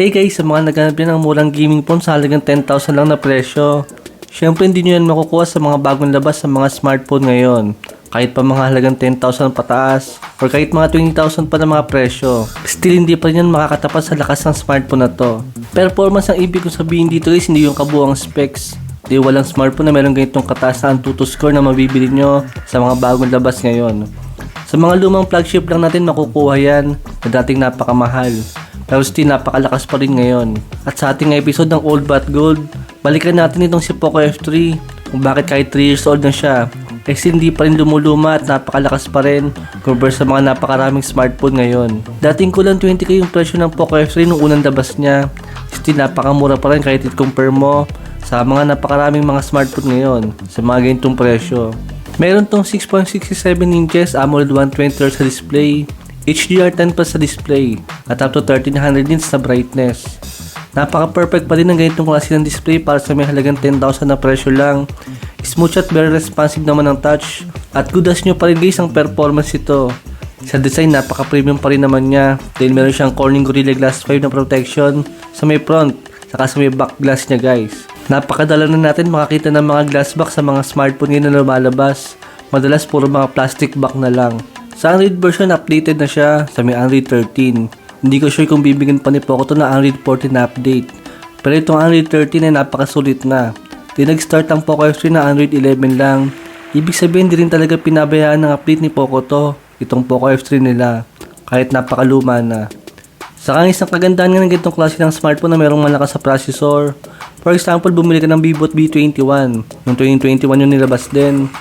Hey guys, sa mga naghanap din ng murang gaming phone sa halagang 10,000 lang na presyo. Siyempre hindi nyo yan makukuha sa mga bagong labas sa mga smartphone ngayon. Kahit pa mga halagang 10,000 pataas or kahit mga 20,000 pa na mga presyo. Still hindi pa rin yan makakatapat sa lakas ng smartphone na to. Performance ang ibig kong sabihin dito guys, hindi yung kabuang specs. Di walang smartphone na meron ganitong kataas na Antutu score na mabibili nyo sa mga bagong labas ngayon. Sa mga lumang flagship lang natin makukuha yan na dating napakamahal. Pero still napakalakas pa rin ngayon. At sa ating episode ng Old But Gold, balikan natin itong si Poco F3 kung bakit kahit 3 years old na siya. Eh hindi pa rin lumuluma at napakalakas pa rin compare sa mga napakaraming smartphone ngayon. Dating kulang 20k yung presyo ng Poco F3 nung unang labas niya. Still napakamura pa rin kahit i-compare mo sa mga napakaraming mga smartphone ngayon sa mga ganitong presyo. Meron tong 6.67 inches AMOLED 120Hz sa display, HDR10 pa sa display, at up to 1300 nits na brightness. Napaka-perfect pa rin ng ganitong klase ng display para sa may halagang 10,000 na presyo lang. Smooth at very responsive naman ang touch. At good as nyo pa rin guys ang performance ito. Sa design, napaka-premium pa rin naman niya. Dahil meron siyang Corning Gorilla Glass 5 na protection sa may front, saka sa may back glass niya guys. Napakadala na natin makakita ng mga glass back sa mga smartphone ngayon na lumalabas. Madalas puro mga plastic back na lang. Sa Android version, updated na siya sa may Android 13. Hindi ko sure kung bibigyan pa ni Poco to na Android 14 na update. Pero itong Android 13 ay napakasulit na. Di nag-start ang Poco F3 na Android 11 lang. Ibig sabihin di rin talaga pinabayaan ng update ni Poco to. Itong Poco F3 nila. Kahit napakaluma na. Sa kang isang kagandahan nga ng ganitong klase ng smartphone na mayroong malakas sa processor. For example, bumili ka ng Vivot B21. Noong 2021 yung nilabas din.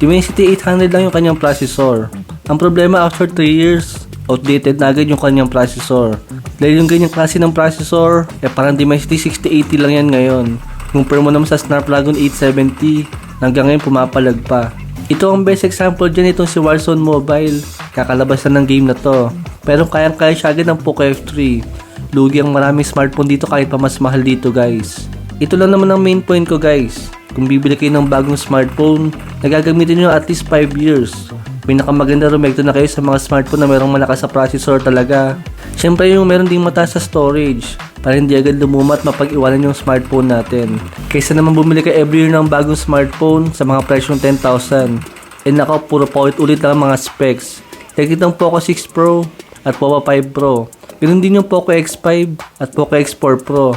Dimensity 800 lang yung kanyang processor. Ang problema after 3 years, outdated na agad yung kanyang processor. Dahil yung ganyang klase ng processor, eh parang Dimensity 6080 lang yan ngayon. Compare mo naman sa Snapdragon 870, hanggang ngayon pumapalag pa. Ito ang best example dyan itong si Warzone Mobile. Kakalabas na ng game na to. Pero kayang-kaya siya agad ng Poco F3. Lugi ang maraming smartphone dito kahit pa mas mahal dito guys. Ito lang naman ang main point ko guys. Kung bibili kayo ng bagong smartphone, nagagamitin nyo at least 5 years. Pinakamaganda rumekto na kayo sa mga smartphone na mayroong malakas sa processor talaga. Siyempre yung meron ding mataas sa storage para hindi agad lumumat mapag-iwanan yung smartphone natin. Kaysa naman bumili ka every year ng bagong smartphone sa mga presyong 10,000. Eh nako, puro paulit ulit lang ang mga specs. Like itong Poco 6 Pro at Poco 5 Pro. Ganun din yung Poco X5 at Poco X4 Pro.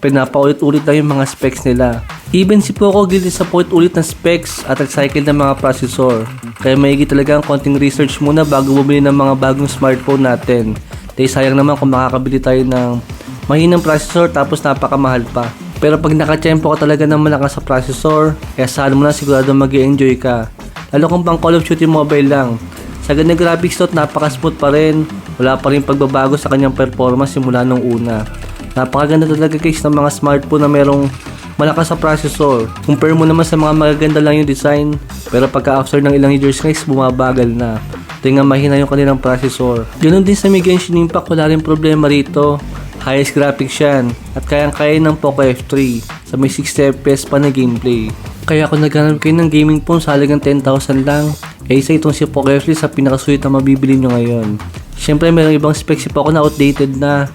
Pinapaulit-ulit lang yung mga specs nila. Even si Poco guilty sa paulit-ulit ng specs at recycle ng mga processor. Kaya maigi talaga ang konting research muna bago bumili ng mga bagong smartphone natin. Dahil sayang naman kung makakabili tayo ng mahinang processor tapos napakamahal pa. Pero pag nakachempo ka talaga ng malakas sa processor, eh saan mo na sigurado mag enjoy ka. Lalo kung pang Call of Duty Mobile lang. Sa ganang graphics tot, napaka-smooth pa rin. Wala pa rin pagbabago sa kanyang performance simula nung una. Napakaganda talaga guys ng mga smartphone na merong malakas sa processor. Compare mo naman sa mga magaganda lang yung design. Pero pagka after ng ilang years guys, bumabagal na. Tingnan mahina yung kanilang processor. Ganun din sa may Genshin Impact, wala rin problema rito. Highest graphics yan. At kayang-kaya ng Poco F3 sa may 60 FPS pa na gameplay. Kaya kung naghanap kayo ng gaming phone sa halagang 10,000 lang, eh isa itong si Poco F3 sa pinakasulit na mabibili nyo ngayon. Siyempre mayroong ibang specs si Poco na outdated na.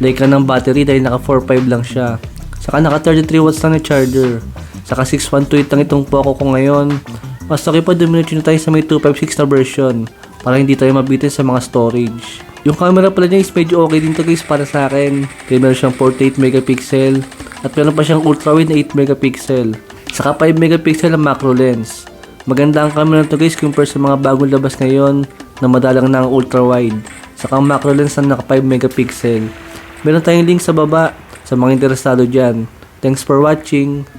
Like ng battery dahil naka 4.5 lang siya. Saka naka 33 watts lang na charger. Saka 6128 lang itong Poco ko ngayon. Mas okay pa dumiretso na tayo sa may 256 na version para hindi tayo mabitin sa mga storage. Yung camera pala niya is medyo okay din to guys para sa akin. Kaya meron siyang 48 megapixel at meron pa siyang ultra wide na 8 megapixel. Saka 5 megapixel ang macro lens. Maganda ang camera nito guys compare sa mga bagong labas ngayon na madalang na ang ultra wide. Saka ang macro lens na naka 5 megapixel. Meron tayong link sa baba sa mga interesado dyan. Thanks for watching.